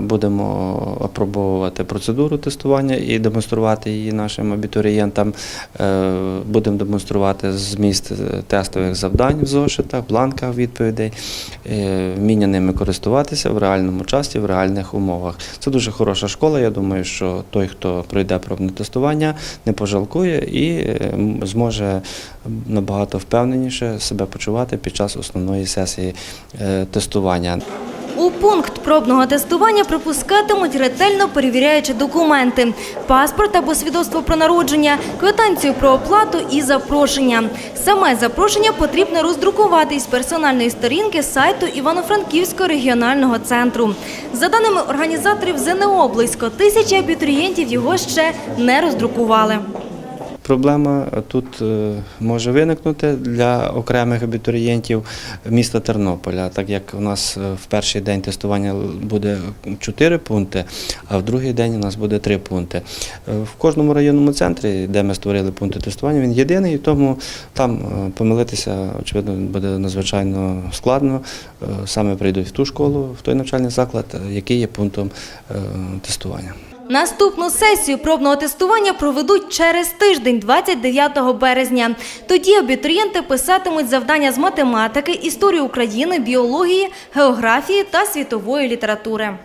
Будемо опробовувати процедуру тестування і демонструвати її нашим абітурієнтам. Е, Будемо демонструвати зміст тестових завдань в зошитах, бланках відповідей, е, вміння ними користуватися в реальному часі, в реальних умовах. Це дуже хороша школа. Я думаю, що той, хто пройде пробне тестування, не пожалкує і е, зможе набагато впевненіше себе почувати під час основної сесії тестування. У пункт пробного тестування пропускатимуть ретельно перевіряючи документи, паспорт або свідоцтво про народження, квитанцію про оплату і запрошення. Саме запрошення потрібно роздрукувати із персональної сторінки сайту Івано-Франківського регіонального центру. За даними організаторів ЗНО, близько тисячі абітурієнтів його ще не роздрукували. Проблема тут е, може виникнути для окремих абітурієнтів міста Тернополя, так як у нас е, в перший день тестування буде 4 пункти, а в другий день у нас буде 3 пункти. Е, В кожному районному центрі, де ми створили пункти тестування, він єдиний, і тому там помилитися, очевидно, буде надзвичайно складно. Саме прийдуть в ту школу, в той навчальний заклад, який є пунктом тестування. Наступну сесію пробного тестування проведуть через тиждень, 29 березня. Тоді абітурієнти писатимуть завдання з математики, історії України, біології, географії та світової літератури.